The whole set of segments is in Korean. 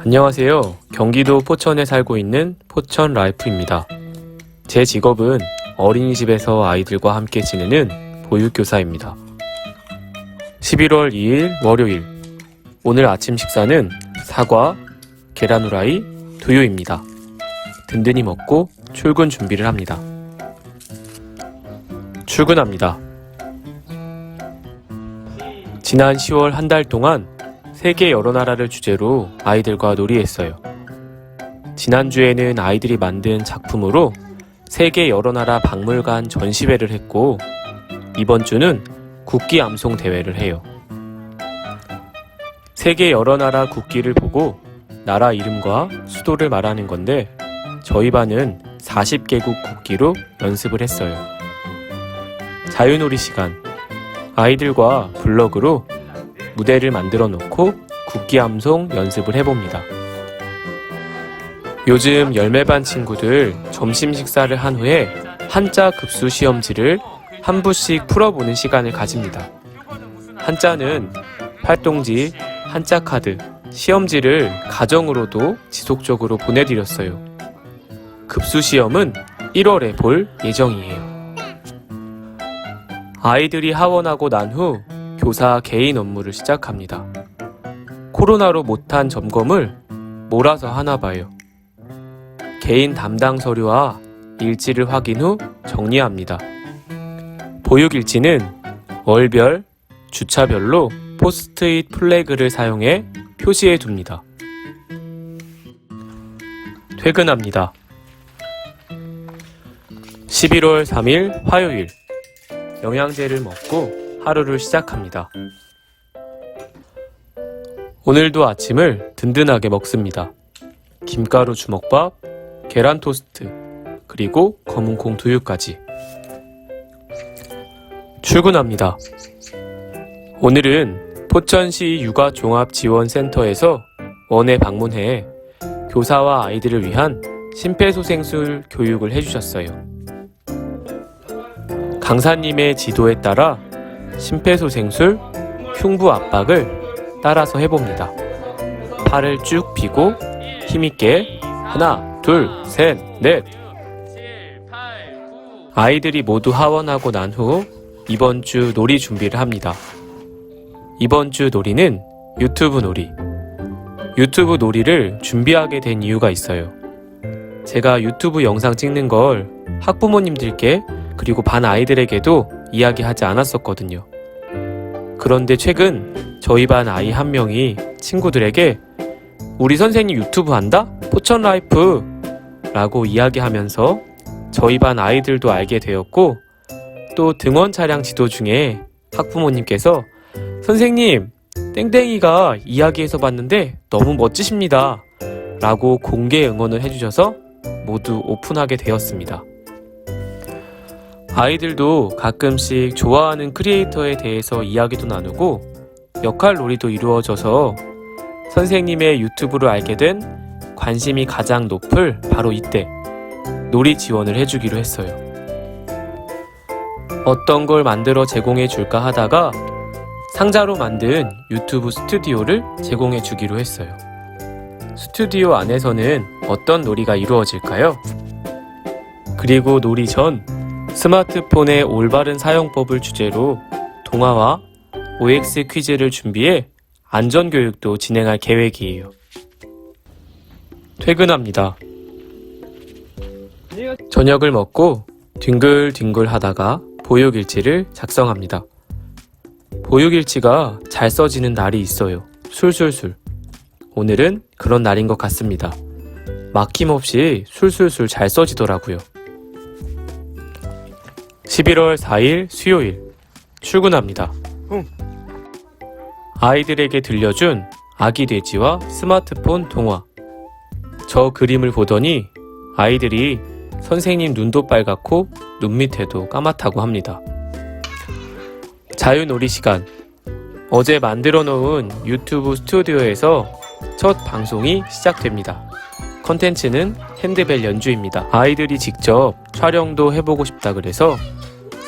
안녕하세요. 경기도 포천에 살고 있는 포천 라이프입니다. 제 직업은 어린이집에서 아이들과 함께 지내는 보육교사입니다. 11월 2일 월요일. 오늘 아침 식사는 사과, 계란 후라이, 두유입니다. 든든히 먹고 출근 준비를 합니다. 출근합니다. 지난 10월 한 달 동안 세계 여러 나라를 주제로 아이들과 놀이했어요. 지난주에는 아이들이 만든 작품으로 세계 여러 나라 박물관 전시회를 했고, 이번 주는 국기 암송 대회를 해요. 세계 여러 나라 국기를 보고 나라 이름과 수도를 말하는 건데, 저희 반은 40개국 국기로 연습을 했어요. 자유놀이 시간. 아이들과 블럭으로 무대를 만들어 놓고 국기 암송 연습을 해봅니다. 요즘 열매반 친구들 점심 식사를 한 후에 한자 급수 시험지를 한 부씩 풀어보는 시간을 가집니다. 한자는 활동지, 한자 카드, 시험지를 가정으로도 지속적으로 보내드렸어요. 급수 시험은 1월에 볼 예정이에요. 아이들이 하원하고 난 후 교사 개인 업무를 시작합니다. 코로나로 못한 점검을 몰아서 하나 봐요. 개인 담당 서류와 일지를 확인 후 정리합니다. 보육 일지는 월별, 주차별로 포스트잇 플래그를 사용해 표시해 둡니다. 퇴근합니다. 11월 3일 화요일 영양제를 먹고 하루를 시작합니다. 오늘도 아침을 든든하게 먹습니다. 김가루 주먹밥, 계란 토스트, 그리고 검은콩 두유까지. 출근합니다. 오늘은 포천시 육아종합지원센터에서 원에 방문해 교사와 아이들을 위한 심폐소생술 교육을 해주셨어요. 강사님의 지도에 따라 심폐소생술, 흉부 압박을 따라서 해봅니다. 팔을 쭉 펴고 힘있게 하나, 둘, 셋, 넷. 아이들이 모두 하원하고 난 후 이번 주 놀이 준비를 합니다. 이번 주 놀이는 유튜브 놀이. 유튜브 놀이를 준비하게 된 이유가 있어요. 제가 유튜브 영상 찍는 걸 학부모님들께 그리고 반 아이들에게도 이야기하지 않았었거든요. 그런데 최근 저희 반 아이 한 명이 친구들에게 우리 선생님 유튜브 한다? 포천 라이프! 라고 이야기하면서 저희 반 아이들도 알게 되었고 또 등원 차량 지도 중에 학부모님께서 선생님, 땡땡이가 이야기해서 봤는데 너무 멋지십니다. 라고 공개 응원을 해주셔서 모두 오픈하게 되었습니다. 아이들도 가끔씩 좋아하는 크리에이터에 대해서 이야기도 나누고 역할 놀이도 이루어져서 선생님의 유튜브를 알게 된 관심이 가장 높을 바로 이때 놀이 지원을 해주기로 했어요. 어떤 걸 만들어 제공해 줄까 하다가 상자로 만든 유튜브 스튜디오를 제공해 주기로 했어요. 스튜디오 안에서는 어떤 놀이가 이루어질까요? 그리고 놀이 전 스마트폰의 올바른 사용법을 주제로 동화와 OX 퀴즈를 준비해 안전교육도 진행할 계획이에요. 퇴근합니다. 저녁을 먹고 뒹글뒹글 하다가 보육일지를 작성합니다. 보육일지가 잘 써지는 날이 있어요. 술술술. 오늘은 그런 날인 것 같습니다. 막힘없이 술술술 잘 써지더라고요. 11월 4일 수요일 출근합니다. 아이들에게 들려준 아기 돼지와 스마트폰 동화. 저 그림을 보더니 아이들이 선생님 눈도 빨갛고 눈 밑에도 까맣다고 합니다. 자유놀이 시간. 어제 만들어 놓은 유튜브 스튜디오에서 첫 방송이 시작됩니다. 컨텐츠는 핸드벨 연주입니다. 아이들이 직접 촬영도 해보고 싶다 그래서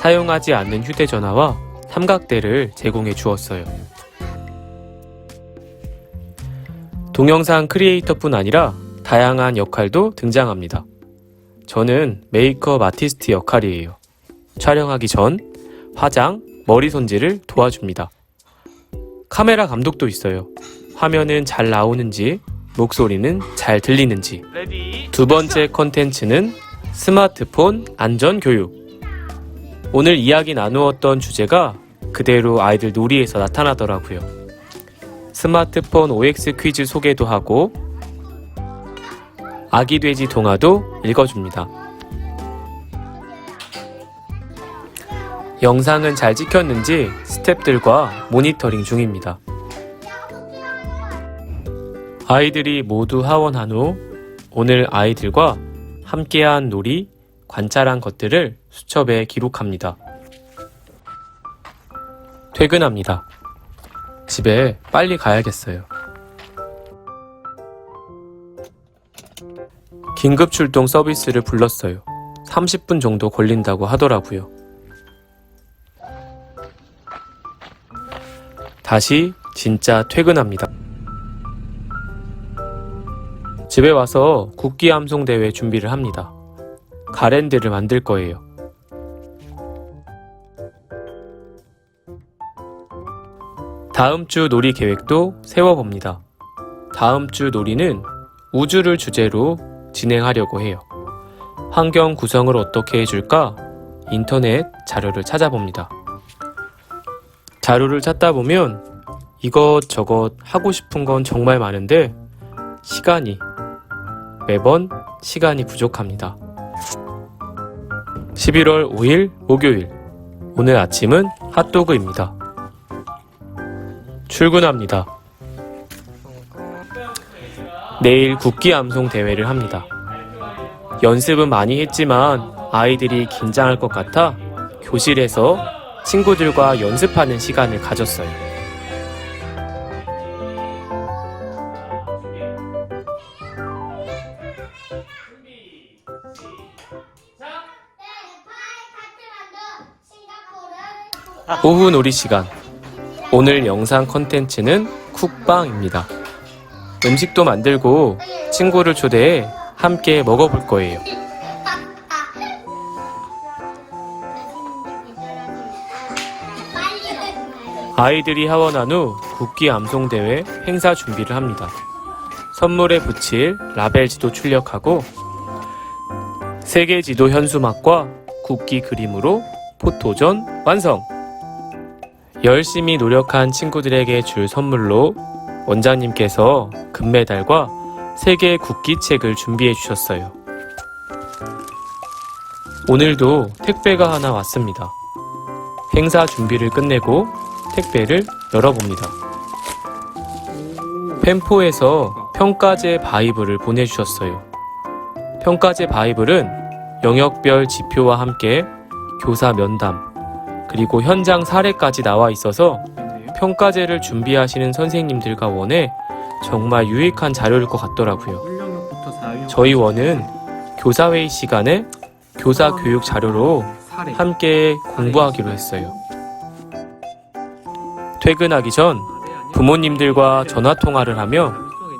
사용하지 않는 휴대전화와 삼각대를 제공해 주었어요. 동영상 크리에이터뿐 아니라 다양한 역할도 등장합니다. 저는 메이크업 아티스트 역할이에요. 촬영하기 전 화장, 머리 손질을 도와줍니다. 카메라 감독도 있어요. 화면은 잘 나오는지, 목소리는 잘 들리는지. 두 번째 컨텐츠는 스마트폰 안전 교육. 오늘 이야기 나누었던 주제가 그대로 아이들 놀이에서 나타나더라고요. 스마트폰 OX 퀴즈 소개도 하고 아기 돼지 동화도 읽어줍니다. 영상은 잘 찍혔는지 스탭들과 모니터링 중입니다. 아이들이 모두 하원한 후 오늘 아이들과 함께한 놀이, 관찰한 것들을 수첩에 기록합니다. 퇴근합니다. 집에 빨리 가야겠어요. 긴급 출동 서비스를 불렀어요. 30분 정도 걸린다고 하더라고요. 다시 진짜 퇴근합니다. 집에 와서 국기 암송 대회 준비를 합니다. 가랜드를 만들 거예요. 다음 주 놀이 계획도 세워봅니다. 다음 주 놀이는 우주를 주제로 진행하려고 해요. 환경 구성을 어떻게 해줄까? 인터넷 자료를 찾아봅니다. 자료를 찾다 보면 이것저것 하고 싶은 건 정말 많은데 시간이 매번 시간이 부족합니다. 11월 5일 목요일 오늘 아침은 핫도그입니다. 출근합니다. 내일 국기 암송 대회를 합니다. 연습은 많이 했지만 아이들이 긴장할 것 같아 교실에서 친구들과 연습하는 시간을 가졌어요. 오후 놀이 시간. 오늘 영상 컨텐츠는 쿡방입니다. 음식도 만들고 친구를 초대해 함께 먹어볼 거예요. 아이들이 하원한 후 국기 암송 대회 행사 준비를 합니다. 선물에 붙일 라벨 지도 출력하고 세계 지도 현수막과 국기 그림으로 포토전 완성. 열심히 노력한 친구들에게 줄 선물로 원장님께서 금메달과 세계 국기책을 준비해 주셨어요. 오늘도 택배가 하나 왔습니다. 행사 준비를 끝내고 택배를 열어봅니다. 펜포에서 평가제 바이블을 보내주셨어요. 평가제 바이블은 영역별 지표와 함께 교사 면담, 그리고 현장 사례까지 나와 있어서 평가제를 준비하시는 선생님들과 원에 정말 유익한 자료일 것 같더라고요. 훈련역부터 4학년 저희 원은 교사회의 시간에 교사 교육 자료로 함께 공부하기로 했어요. 퇴근하기 전 부모님들과 전화 통화를 하며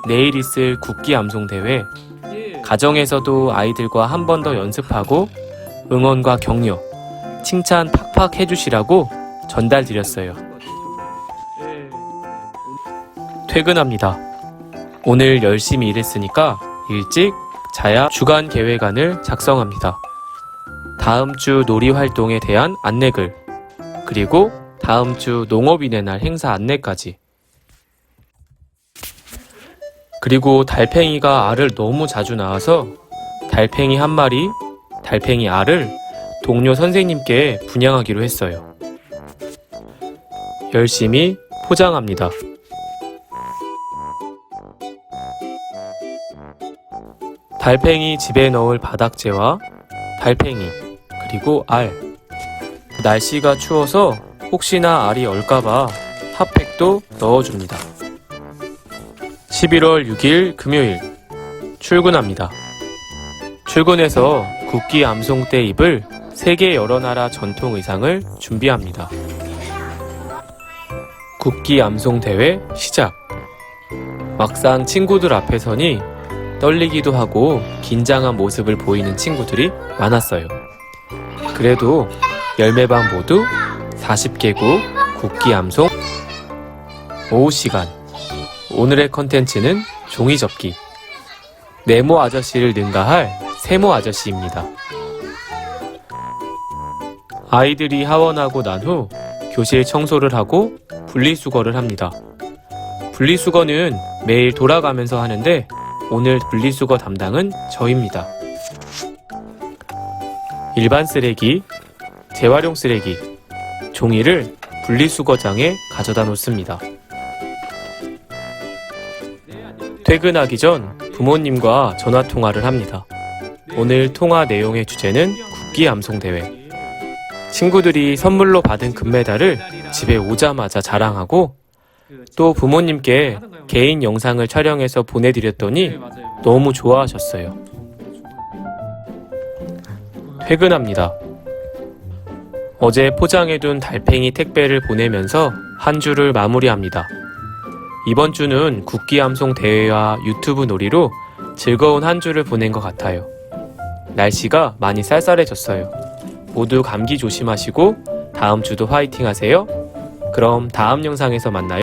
내일 있을 국기 암송 대회, 가정에서도 아이들과 한 번 더 연습하고 응원과 격려, 칭찬 팍팍 해주시라고 전달 드렸어요. 퇴근합니다. 오늘 열심히 일했으니까 일찍 자야 주간 계획안을 작성합니다. 다음 주 놀이 활동에 대한 안내글, 그리고 다음 주 농업인의 날 행사 안내까지. 그리고 달팽이가 알을 너무 자주 낳아서 달팽이 한 마리, 달팽이 알을 동료 선생님께 분양하기로 했어요. 열심히 포장합니다. 달팽이 집에 넣을 바닥재와 달팽이, 그리고 알. 날씨가 추워서 혹시나 알이 얼까봐 핫팩도 넣어줍니다. 11월 6일 금요일 출근합니다. 출근해서 국기 암송 때 입을 세계 여러 나라 전통 의상을 준비합니다. 국기 암송 대회 시작. 막상 친구들 앞에 서니 떨리기도 하고 긴장한 모습을 보이는 친구들이 많았어요. 그래도 열매방 모두 40개국 국기 암송 오후 시간 오늘의 컨텐츠는 종이 접기 네모 아저씨를 능가할 세모 아저씨입니다. 아이들이 하원하고 난 후 교실 청소를 하고 분리수거를 합니다. 분리수거는 매일 돌아가면서 하는데 오늘 분리수거 담당은 저입니다. 일반 쓰레기, 재활용 쓰레기, 종이를 분리수거장에 가져다 놓습니다. 퇴근하기 전 부모님과 전화 통화를 합니다. 오늘 통화 내용의 주제는 국기 암송 대회. 친구들이 선물로 받은 금메달을 집에 오자마자 자랑하고 또 부모님께 개인 영상을 촬영해서 보내드렸더니 너무 좋아하셨어요. 퇴근합니다. 어제 포장해둔 달팽이 택배를 보내면서 한 주를 마무리합니다. 이번 주는 국기 암송 대회와 유튜브 놀이로 즐거운 한 주를 보낸 것 같아요. 날씨가 많이 쌀쌀해졌어요. 모두 감기 조심하시고 다음 주도 화이팅 하세요. 그럼 다음 영상에서 만나요.